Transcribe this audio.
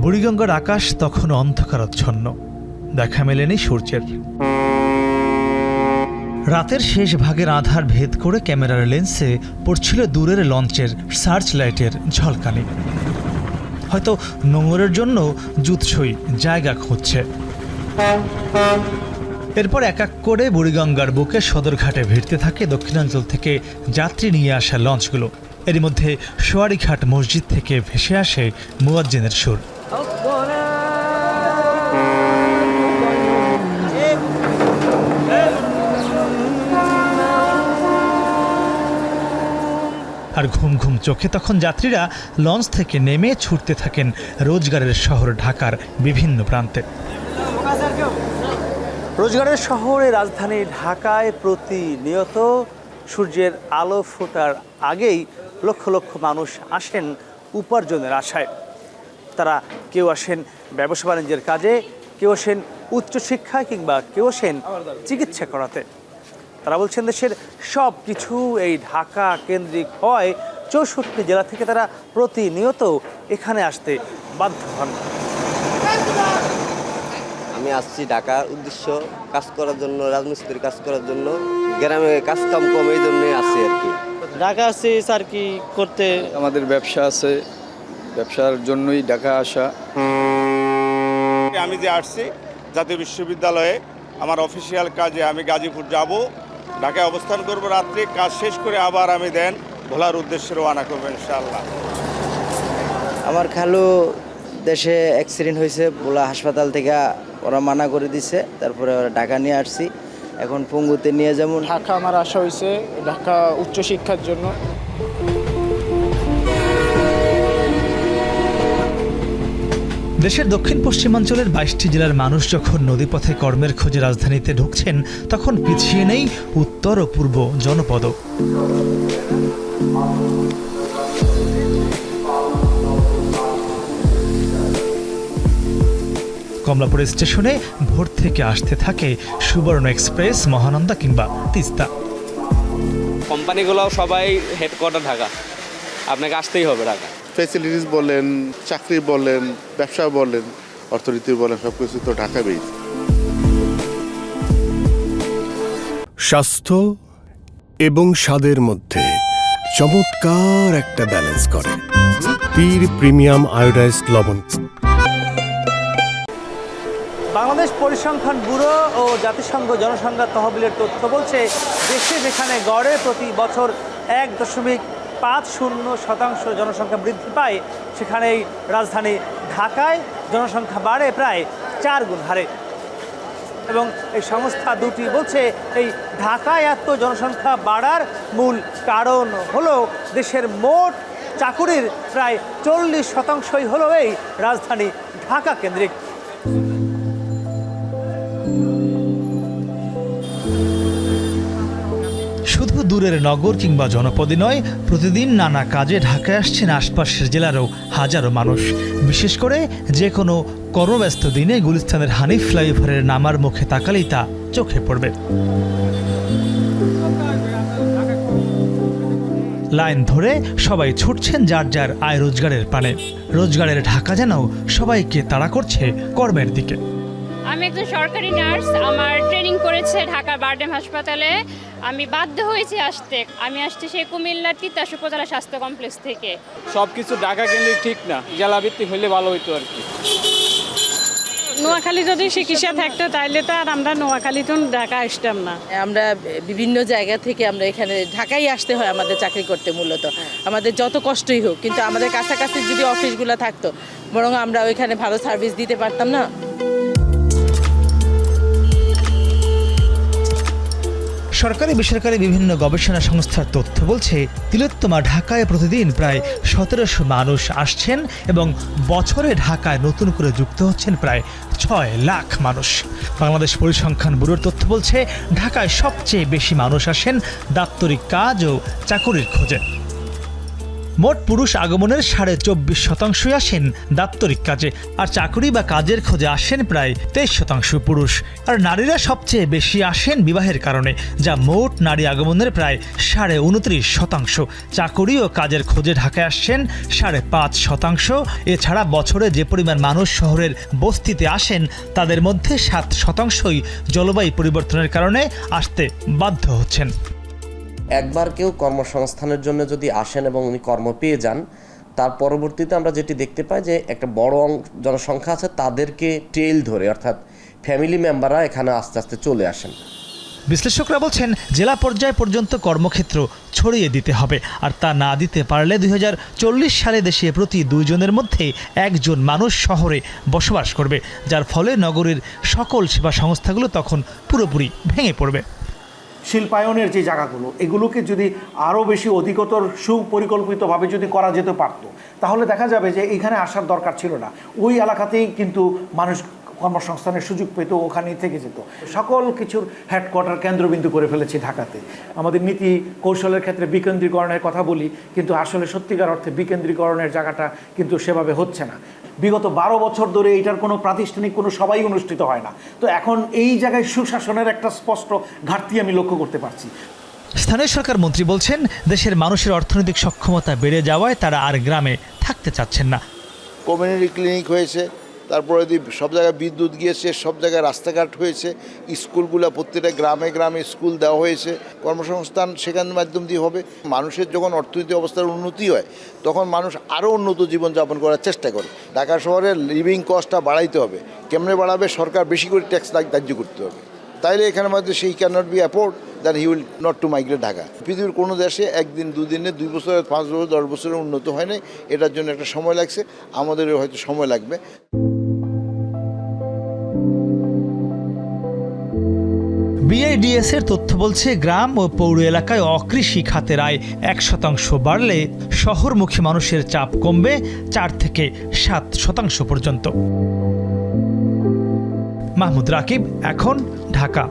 বুড়িগঙ্গার আকাশ তখন অন্ধকারাচ্ছন্ন। দেখা মেলেনি সূর্যের। রাতের শেষ ভাগের আধার ভেদ করে ক্যামেরার লেন্সে পড়ছিল দূরের লঞ্চের সার্চ লাইটের ঝলকানি। হয়তো নোংরের জন্য জুৎসই জায়গা খুঁজছে। এরপর এক এক করে বুড়িগঙ্গার বুকে সদরঘাটে ভিড়তে থাকে দক্ষিণাঞ্চল থেকে যাত্রী নিয়ে আসা লঞ্চগুলো। এরই মধ্যে সোয়ারিঘাট মসজিদ থেকে ভেসে আসে মুয়াজ্জিনের সুর। আর ঘুম ঘুম চোখে তখন যাত্রীরা লঞ্চ থেকে নেমে ছুটতে থাকেন রোজগারের শহর ঢাকার বিভিন্ন প্রান্তে। রোজগারের শহরে রাজধানী ঢাকায় প্রতিনিয়ত সূর্যের আলো ফোটার আগেই লক্ষ লক্ষ মানুষ আসেন উপার্জনের আশায়। তারা কেউ আসেন ব্যবসা বাণিজ্যের কাজে, কেউ আসেন উচ্চশিক্ষায় কিংবা কেউ আসেন চিকিৎসা করাতে। তারা বলছেন দেশের সব কিছু এই ঢাকা কেন্দ্রিক হয় চৌষট্টি জেলা থেকে তারা প্রতিনিয়ত এখানে আসতে বাধ্য হন। আমি আসছি ঢাকার উদ্দেশ্য কাজ করার জন্য রাজমিস্ত্রি কাজ করার জন্য। গ্রামে কাজ কাম কম এই জন্যই আসছি আর কি। ঢাকা আসছি আর কি করতে? আমাদের ব্যবসা আছে। ব্যবসার জন্যই ঢাকা আসা। আমি যে আসছি জাতীয় বিশ্ববিদ্যালয়ে আমার অফিসিয়াল কাজে আমি গাজীপুর যাব। ঢাকায় অবস্থান করব রাত্রে কাজ শেষ করে আবার আমি দেন। ভোলার উদ্দেশ্যে রওনা করব ইনশাআল্লাহ। আমার খালু দেশে অ্যাক্সিডেন্ট হয়েছে বোলা হাসপাতাল থেকে ওরা মানা করে দিছে তারপরে ওরা ঢাকা নিয়ে আসছি। এখন পঙ্গুতে নিয়ে যেমন ঢাকা আমার আশা হয়েছে ঢাকা উচ্চশিক্ষার জন্য। দেশের দক্ষিণ পশ্চিমাঞ্চলের বাইশটি জেলার মানুষ যখন নদীপথে কর্মের খোঁজে রাজধানীতে ঢুকছেন তখন পিছিয়ে নেই উত্তর ও পূর্ব জনপদ কমলাপুর স্টেশনে ভোর থেকে আসতে থাকে সুবর্ণ এক্সপ্রেস মহানন্দা কিংবা তিস্তা। কোম্পানিগুলো সবাই হেডকোয়ার্টার ঢাকা। আপনাকে আসতেই হবে ঢাকা। ফ্যাসিলিটিস বলেন চাকরি বলেন ব্যবসা বলেন অর্থনীতি বলেন সব কিছু তো ঢাকা বেস স্বাস্থ্য এবং স্বাদের মধ্যে চমৎকার একটা ব্যালেন্স করে। পীর প্রিমিয়াম আয়োডাইজড লবণ। বাংলাদেশ পরিসংখ্যান ব্যুরো ও জাতিসংঘ জনসংখ্যা তহবিলের তথ্য বলছে, দেশে যেখানে গড়ে প্রতি বছর এক দশমিক পাঁচ শূন্য শতাংশ জনসংখ্যা বৃদ্ধি পায় সেখানে এই রাজধানী ঢাকায় জনসংখ্যা বাড়ে প্রায় চার গুণ হারে। এবং এই সংস্থা দুটি বলছে, এই ঢাকায় এত জনসংখ্যা বাড়ার মূল কারণ হলো দেশের মোট চাকুরির প্রায় চল্লিশ শতাংশই হলো এই রাজধানী ঢাকা কেন্দ্রিক। শুধু দূরের নগর কিংবা জনপদে নয়, প্রতিদিন নানা কাজে ঢাকায় আসছেন আশপাশের জেলারও হাজারো মানুষ। বিশেষ করে যে কোনো কর্মব্যস্ত দিনে গুলিস্তানের হানিফ ফ্লাইওভারের নামার মুখে তাকালেই তা চোখে পড়বে। লাইন ধরে সবাই ছুটছেন যার যার আয় রোজগারের পানে। রোজগারের ঢাকা যেন সবাইকে তাড়া করছে কর্মের দিকে। আমি একজন সরকারি নার্স, আমার ট্রেনিং করেছে ঢাকা বারডেম হাসপাতালে। আমি বাধ্য হয়েছি আসতে। আমি আসছি সেই কুমিল্লার তিতাস উপজেলা স্বাস্থ্য কমপ্লেক্স থেকে। সব কিছু ঢাকা কেন্দ্রিক ঠিক না জেলাভিত্তিক হলে ভালো হইতো আর কি। নোয়াখালী যদি চিকিৎসা থাকতো তাহলে তো আর আমরা নোয়াখালী তো ঢাকা আসতাম না। আমরা বিভিন্ন জায়গা থেকে আমরা এখানে ঢাকায় আসতে হয় আমাদের চাকরি করতে মূলত। আমাদের যত কষ্টই হোক কিন্তু আমাদের কাছাকাছি যদি অফিসগুলো থাকতো বরং আমরা ওইখানে ভালো সার্ভিস দিতে পারতাম না। সরকারি, বেসরকারি বিভিন্ন গবেষণা সংস্থার তথ্য বলছে, তিলোত্তমা ঢাকায় প্রতিদিন প্রায় সতেরোশো মানুষ আসছেন এবং বছরে ঢাকায় নতুন করে যুক্ত হচ্ছেন প্রায় ছয় লাখ মানুষ। বাংলাদেশ পরিসংখ্যান ব্যুরোর তথ্য বলছে, ঢাকায় সবচেয়ে বেশি মানুষ আসেন দাপ্তরিক কাজ ও চাকুরির খোঁজে। মোট পুরুষ আগমনের সাড়ে চব্বিশ শতাংশই আসেন দাপ্তরিক কাজে, আর চাকরি বা কাজের খোঁজে আসেন প্রায় তেইশ শতাংশ পুরুষ। আর নারীরা সবচেয়ে বেশি আসেন বিবাহের কারণে, যা মোট নারী আগমনের প্রায় সাড়ে উনত্রিশ শতাংশ। চাকরি ও কাজের খোঁজে ঢাকায় আসছেন সাড়ে পাঁচ শতাংশ। এছাড়া বছরে যে পরিমাণ মানুষ শহরের বস্তিতে আসেন, তাদের মধ্যে সাত শতাংশই জলবায়ু পরিবর্তনের কারণে আসতে বাধ্য হচ্ছেন। একবার কেউ কর্মসংস্থানের জন্য যদি আসেন এবং উনি কর্ম পেয়ে যান, তার পরবর্তীতে আমরা যেটি দেখতে পাই যে একটা বড় জনসংখ্যা আছে, তাদেরকে টেল ধরে, অর্থাৎ ফ্যামিলি মেম্বাররা এখানে আস্তে আস্তে চলে আসেন। বিশ্লেষকরা বলছেন, জেলা পর্যায় পর্যন্ত কর্মক্ষেত্র ছড়িয়ে দিতে হবে, আর তা না দিতে পারলে দু হাজার চল্লিশ সালে দেশে প্রতি দুইজনের মধ্যে একজন মানুষ শহরে বসবাস করবে, যার ফলে নগরীর সকল সেবা সংস্থাগুলো তখন পুরোপুরি ভেঙে পড়বে। শিল্পায়নের যে জায়গাগুলো, এগুলোকে যদি আরও বেশি অধিকতর সুপরিকল্পিতভাবে যদি করা যেতে পারতো, তাহলে দেখা যাবে যে এখানে আসার দরকার ছিল না। ওই এলাকাতেই কিন্তু মানুষ কর্মসংস্থানের সুযোগ পেত, ওখানেই থেকে যেত। সকল কিছুর হেডকোয়ার্টার কেন্দ্রবিন্দু করে ফেলেছি ঢাকাতে। আমাদের নীতি কৌশলের ক্ষেত্রে বিকেন্দ্রীকরণের কথা বলি, কিন্তু আসলে সত্যিকার অর্থে বিকেন্দ্রীকরণের জায়গাটা কিন্তু সেভাবে হচ্ছে না। বিগত বারো বছর ধরে এটার কোনো প্রাতিষ্ঠানিক কোনো সবাই অনুষ্ঠিত হয় না। তো এখন এই জায়গায় সুশাসনের একটা স্পষ্ট ঘাটতি আমি লক্ষ্য করতে পারছি। স্থানীয় সরকার মন্ত্রী বলছেন দেশের মানুষের অর্থনৈতিক সক্ষমতা বেড়ে যাওয়ায় তারা আর গ্রামে থাকতে চাচ্ছেন না। কমিউনিটি ক্লিনিক হয়েছে তারপরে সব জায়গায় বিদ্যুৎ গিয়েছে, সব জায়গায় রাস্তাঘাট হয়েছে, স্কুলগুলো, প্রত্যেকটা গ্রামে গ্রামে স্কুল দেওয়া হয়েছে, কর্মসংস্থান সেখানের মাধ্যম দিয়ে হবে। মানুষের যখন অর্থনৈতিক অবস্থার উন্নতি হয়, তখন মানুষ আরও উন্নত জীবনযাপন করার চেষ্টা করে। ঢাকা শহরের লিভিং কস্টটা বাড়াইতে হবে। কেমনে বাড়াবে? সরকার বেশি করে ট্যাক্স ধার্য করতে হবে। তাইলে এখানে মধ্যে সেই can not be afford then he will not to migrate Dhaka পৃথিবীর কোনো দেশে একদিন, দুদিনে, দুই বছর, পাঁচ বছর, দশ বছরের উন্নত হয় নাই, এটার জন্য একটা সময় লাগছে। আমাদেরও হয়তো সময় লাগবে। বিআইডিএস এর তথ্য বলছে, গ্রাম ও পৌর এলাকায় অকৃষি খাতের আয় এক শতাংশ বাড়লে শহরমুখী মানুষের চাপ কমবে চার থেকে সাত শতাংশ পর্যন্ত। মাহমুদ রাকিব, এখন ঢাকা।